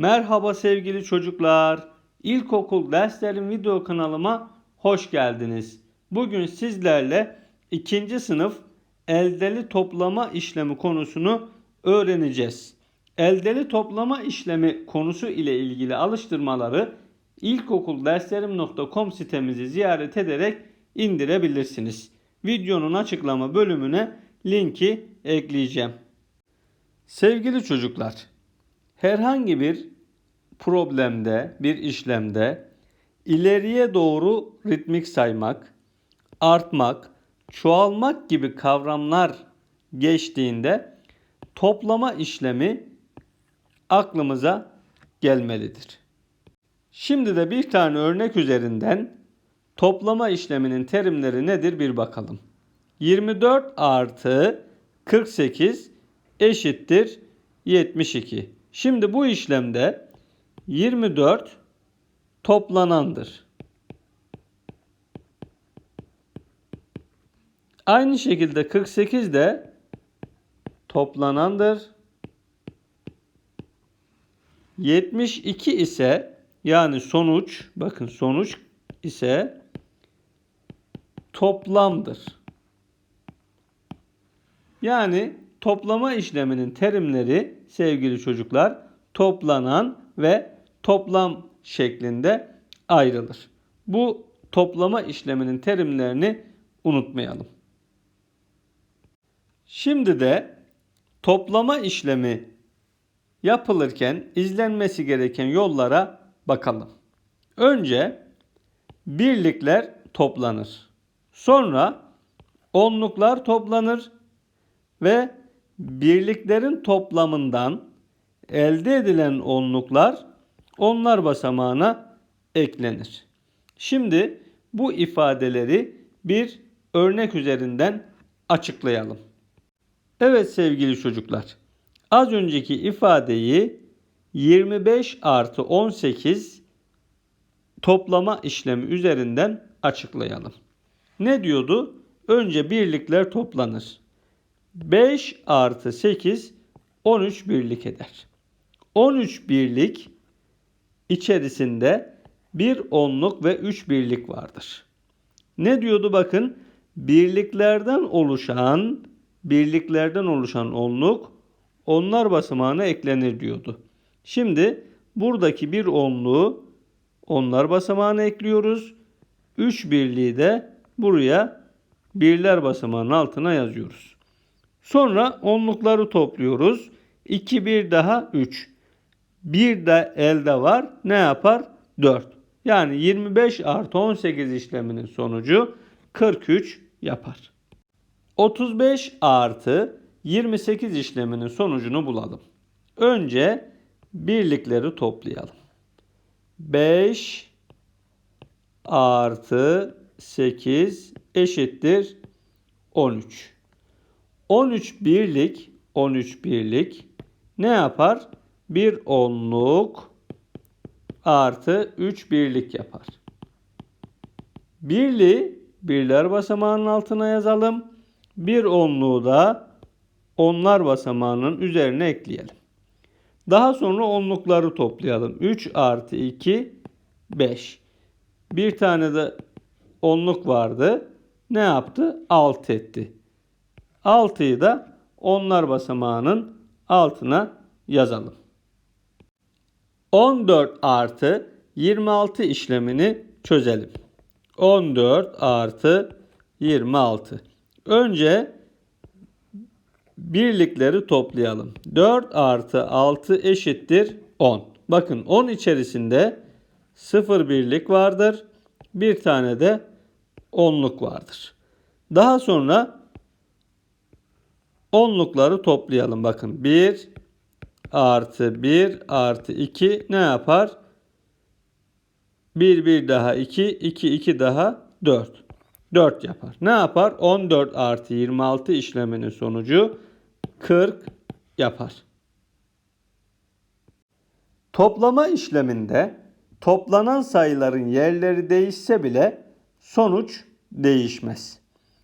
Merhaba sevgili çocuklar. İlkokul derslerim video kanalıma hoş geldiniz. Bugün sizlerle ikinci sınıf eldeli toplama işlemi konusunu öğreneceğiz. Eldeli toplama işlemi konusu ile ilgili alıştırmaları ilkokulderslerim.com sitemizi ziyaret ederek indirebilirsiniz. Videonun açıklama bölümüne linki ekleyeceğim. Sevgili çocuklar, herhangi bir problemde, bir işlemde ileriye doğru ritmik saymak, artmak, çoğalmak gibi kavramlar geçtiğinde toplama işlemi aklımıza gelmelidir. Şimdi de bir tane örnek üzerinden toplama işleminin terimleri nedir bir bakalım. 24 artı 48 eşittir 72. Şimdi bu işlemde 24 toplanandır. Aynı şekilde 48 de toplanandır. 72 ise yani sonuç bakın sonuç ise toplamdır. Yani toplama işleminin terimleri sevgili çocuklar toplanan ve toplam şeklinde ayrılır. Bu toplama işleminin terimlerini unutmayalım. Şimdi de toplama işlemi yapılırken izlenmesi gereken yollara bakalım. Önce birlikler toplanır. Sonra onluklar toplanır ve birliklerin toplamından elde edilen onluklar onlar basamağına eklenir. Şimdi bu ifadeleri bir örnek üzerinden açıklayalım. Evet sevgili çocuklar. Az önceki ifadeyi 25 artı 18 toplama işlemi üzerinden açıklayalım. Ne diyordu? Önce birlikler toplanır. 5 artı 8 13 birlik eder. 13 birlik içerisinde bir onluk ve 3 birlik vardır. Ne diyordu bakın? Birliklerden oluşan birliklerden oluşan onluk onlar basamağına eklenir diyordu. Şimdi buradaki bir onluğu onlar basamağına ekliyoruz. 3 birliği de buraya birler basamağının altına yazıyoruz. Sonra onlukları topluyoruz. 2 bir daha 3. Bir de elde var. Ne yapar? 4. Yani 25 artı 18 işleminin sonucu 43 yapar. 35 artı 28 işleminin sonucunu bulalım. Önce birlikleri toplayalım. 5 artı 8 eşittir 13. 13 birlik 13 birlik ne yapar? Bir onluk artı 3 birlik yapar. Birli birler basamağının altına yazalım. Bir onluğu da onlar basamağının üzerine ekleyelim. Daha sonra onlukları toplayalım. 3 artı 2 5. Bir tane de onluk vardı. Ne yaptı? 6 etti. 6'yı da onlar basamağının altına yazalım. 14 artı 26 işlemini çözelim. 14 artı 26. Önce birlikleri toplayalım. 4 artı 6 eşittir 10. Bakın 10 içerisinde 0 birlik vardır. Bir tane de onluk vardır. Daha sonra onlukları toplayalım. Bakın 1 artı 1 artı 2 ne yapar? 1 1 daha 2 2 2 daha 4. 4 yapar. Ne yapar? 14 artı 26 işleminin sonucu 40 yapar. Toplama işleminde toplanan sayıların yerleri değişse bile sonuç değişmez.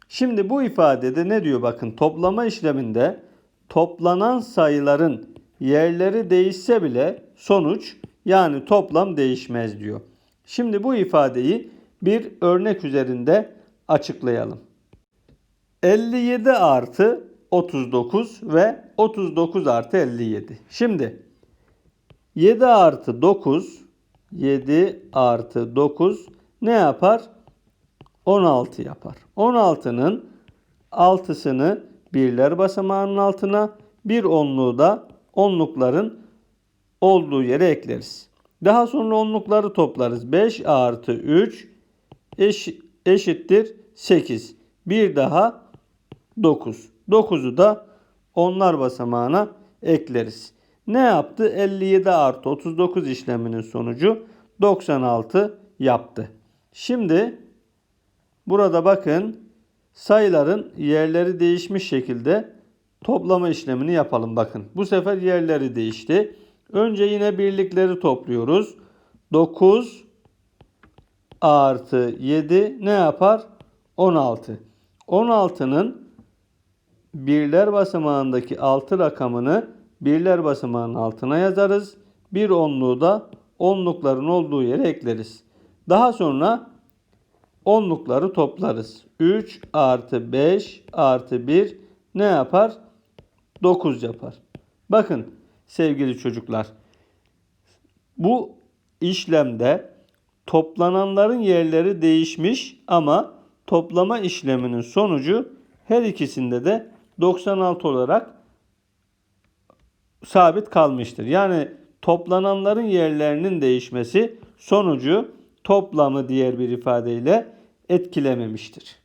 Şimdi bu ifadede ne diyor bakın toplama işleminde toplanan sayıların yerleri değişse bile sonuç yani toplam değişmez diyor. Şimdi bu ifadeyi bir örnek üzerinde açıklayalım. 57 artı 39 ve 39 artı 57. Şimdi 7 artı 9 7 artı 9 ne yapar? 16 yapar. 16'nın 6'sını birler basamağının altına bir onluğu da onlukların olduğu yere ekleriz. Daha sonra onlukları toplarız. 5 artı 3 eş, eşittir 8. Bir daha 9. 9'u da onlar basamağına ekleriz. Ne yaptı? 57 artı 39 işleminin sonucu 96 yaptı. Şimdi burada bakın sayıların yerleri değişmiş şekilde toplama işlemini yapalım. Bakın bu sefer yerleri değişti. Önce yine birlikleri topluyoruz. 9 artı 7 ne yapar? 16. 16'nın birler basamağındaki 6 rakamını birler basamağının altına yazarız. Bir onluğu da onlukların olduğu yere ekleriz. Daha sonra onlukları toplarız. 3 artı 5 artı 1 ne yapar? 9 yapar. Bakın sevgili çocuklar. Bu işlemde toplananların yerleri değişmiş ama toplama işleminin sonucu her ikisinde de 96 olarak sabit kalmıştır. Yani toplananların yerlerinin değişmesi sonucu toplamı diğer bir ifadeyle etkilememiştir.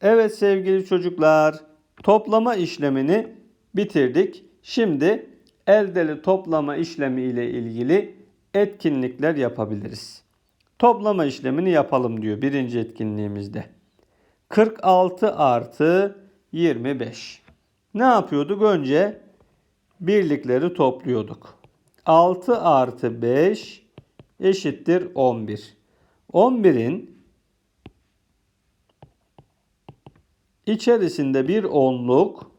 Evet sevgili çocuklar, toplama işlemini bitirdik. Şimdi eldeli toplama işlemi ile ilgili etkinlikler yapabiliriz. Toplama işlemini yapalım diyor birinci etkinliğimizde. 46 artı 25. Ne yapıyorduk? Önce birlikleri topluyorduk. 6 artı 5 eşittir 11. 11'in içerisinde bir onluk,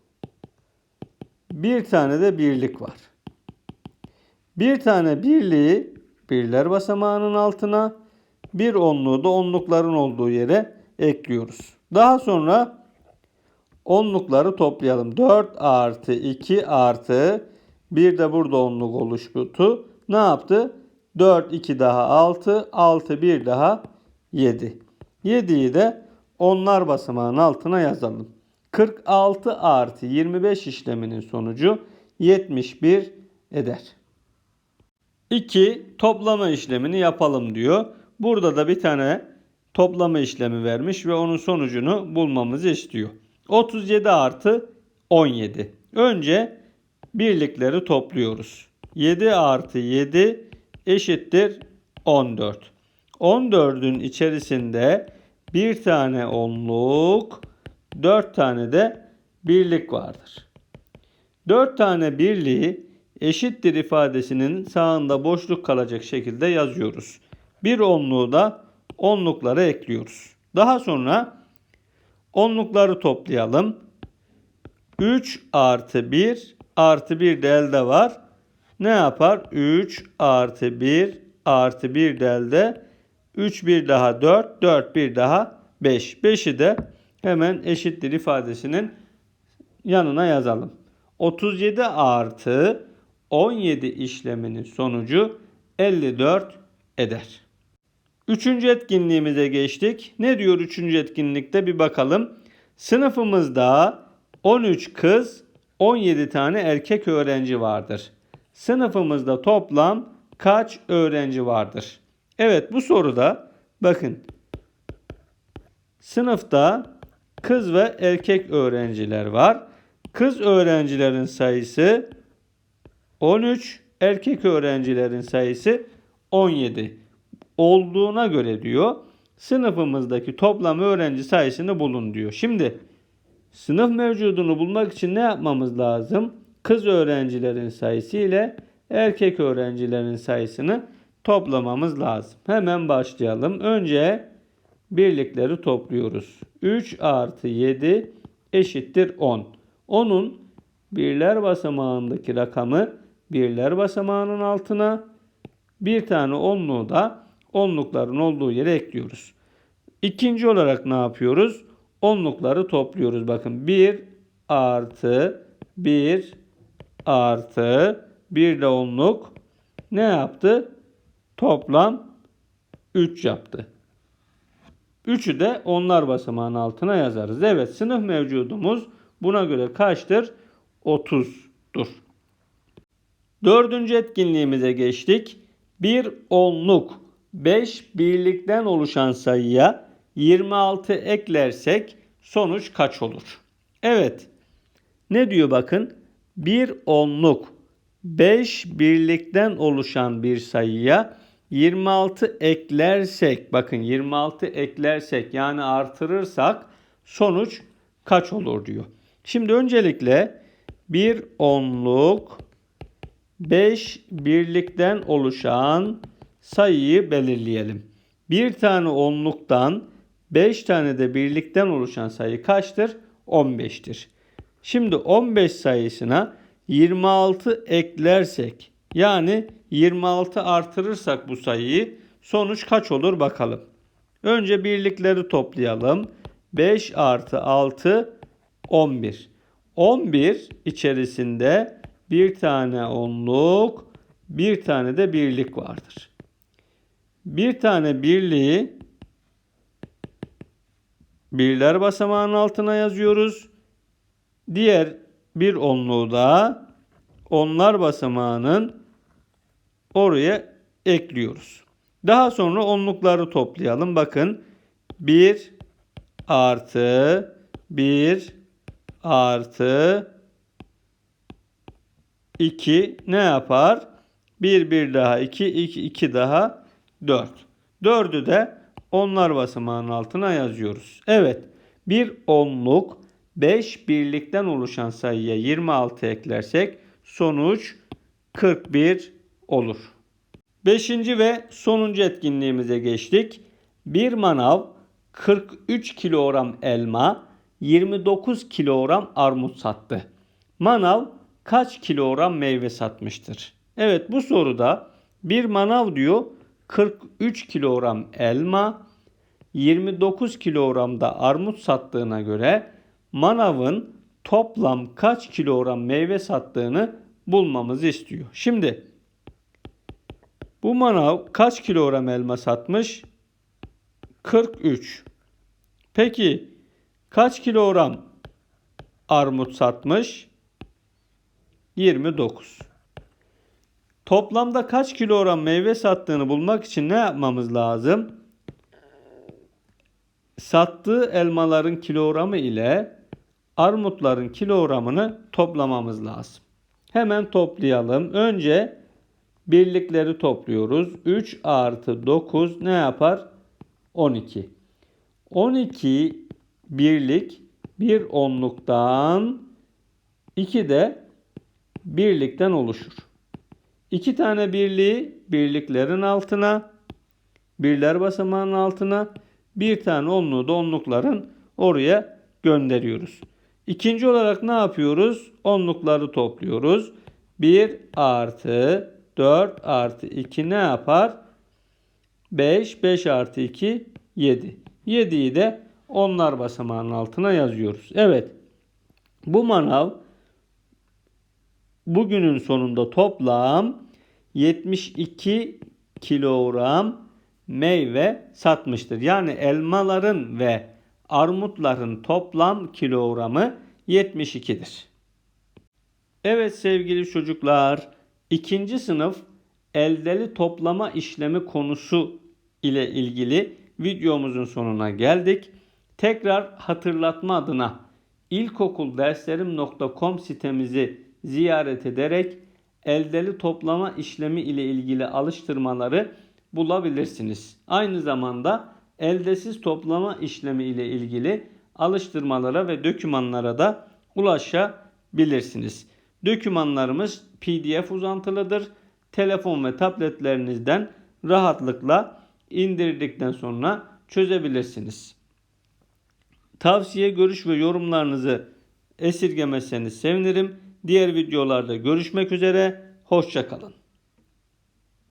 bir tane de birlik var. Bir tane birliği birler basamağının altına, bir onluğu da onlukların olduğu yere ekliyoruz. Daha sonra onlukları toplayalım. 4 artı 2 artı bir de burada onluk oluştu. Ne yaptı? 4 2 daha 6, 6 1 daha 7. 7'yi de onlar basamağının altına yazalım. 46 artı 25 işleminin sonucu 71 eder. 2 toplama işlemini yapalım diyor. Burada da bir tane toplama işlemi vermiş ve onun sonucunu bulmamızı istiyor. 37 artı 17. Önce birlikleri topluyoruz. 7 artı 7 eşittir 14. 14'ün içerisinde bir tane onluk, 4 tane de birlik vardır. 4 tane birliği eşittir ifadesinin sağında boşluk kalacak şekilde yazıyoruz. Bir onluğu da onluklara ekliyoruz. Daha sonra onlukları toplayalım. 3 artı 1 artı 1 de elde var. Ne yapar? 3 artı 1 artı 1 de elde. 3 bir daha 4, 4 bir daha 5. 5'i de hemen eşittir ifadesinin yanına yazalım. 37 artı 17 işleminin sonucu 54 eder. Üçüncü etkinliğimize geçtik. Ne diyor üçüncü etkinlikte bir bakalım. Sınıfımızda 13 kız 17 tane erkek öğrenci vardır. Sınıfımızda toplam kaç öğrenci vardır? Evet bu soruda bakın sınıfta kız ve erkek öğrenciler var. Kız öğrencilerin sayısı 13, erkek öğrencilerin sayısı 17 olduğuna göre diyor sınıfımızdaki toplam öğrenci sayısını bulun diyor. Şimdi sınıf mevcudunu bulmak için ne yapmamız lazım? Kız öğrencilerin sayısı ile erkek öğrencilerin sayısını toplamamız lazım. Hemen başlayalım. Önce birlikleri topluyoruz. 3 artı 7 eşittir 10. 10'un birler basamağındaki rakamı birler basamağının altına. Bir tane onluğu da onlukların olduğu yere ekliyoruz. İkinci olarak ne yapıyoruz? Onlukları topluyoruz. Bakın 1 artı 1 artı 1 de onluk ne yaptı? Toplam 3 yaptı. 3'ü de onlar basamağının altına yazarız. Evet sınıf mevcudumuz buna göre kaçtır? 30'dur. Dördüncü etkinliğimize geçtik. Bir onluk 5 birlikten oluşan sayıya 26 eklersek sonuç kaç olur? Evet. Ne diyor bakın? Bir onluk 5 birlikten oluşan bir sayıya 26 eklersek bakın 26 eklersek yani artırırsak sonuç kaç olur diyor. Şimdi öncelikle bir onluk 5 birlikten oluşan sayıyı belirleyelim. Bir tane onluktan 5 tane de birlikten oluşan sayı kaçtır? 15'tir. Şimdi 15 sayısına 26 eklersek yani 26 artırırsak bu sayıyı sonuç kaç olur bakalım. Önce birlikleri toplayalım. 5 artı 6 11. 11 içerisinde bir tane onluk, bir tane de birlik vardır. Bir tane birliği birler basamağının altına yazıyoruz. Diğer bir onluğu da onlar basamağının oraya ekliyoruz. Daha sonra onlukları toplayalım. Bakın 1 artı 1 artı 2 ne yapar? 1 1 daha 2 2 2 daha 4. 4'ü de onlar basamağının altına yazıyoruz. Evet. Bir onluk 5 birlikten oluşan sayıya 26 eklersek sonuç 41 olur. Beşinci ve sonuncu etkinliğimize geçtik. Bir manav 43 kilogram elma, 29 kilogram armut sattı. Manav kaç kilogram meyve satmıştır? Evet bu soruda bir manav diyor 43 kilogram elma, 29 kilogram da armut sattığına göre manavın toplam kaç kilogram meyve sattığını bulmamızı istiyor. Şimdi bu manav kaç kilogram elma satmış? 43. Peki kaç kilogram armut satmış? 29. Toplamda kaç kilogram meyve sattığını bulmak için ne yapmamız lazım? Sattığı elmaların kilogramı ile armutların kilogramını toplamamız lazım. Hemen toplayalım. Önce birlikleri topluyoruz. 3 artı 9 ne yapar? 12. 12 birlik bir onluktan 2 de birlikten oluşur. 2 tane birliği birliklerin altına, birler basamağının altına, bir tane onluğu da onlukların oraya gönderiyoruz. İkinci olarak ne yapıyoruz? Onlukları topluyoruz. 1 artı 4 artı 2 ne yapar? 5, 5 artı 2, 7. 7'yi de onlar basamağının altına yazıyoruz. Evet. Bu manav bugünün sonunda toplam 72 kilogram meyve satmıştır. Yani elmaların ve armutların toplam kilogramı 72'dir. Evet sevgili çocuklar, ikinci sınıf eldeli toplama işlemi konusu ile ilgili videomuzun sonuna geldik. Tekrar hatırlatma adına ilkokulderslerim.com sitemizi ziyaret ederek eldeli toplama işlemi ile ilgili alıştırmaları bulabilirsiniz. Aynı zamanda eldesiz toplama işlemi ile ilgili alıştırmalara ve dokümanlara da ulaşabilirsiniz. Dokümanlarımız PDF uzantılıdır. Telefon ve tabletlerinizden rahatlıkla indirdikten sonra çözebilirsiniz. Tavsiye, görüş ve yorumlarınızı esirgemezseniz sevinirim. Diğer videolarda görüşmek üzere. Hoşçakalın.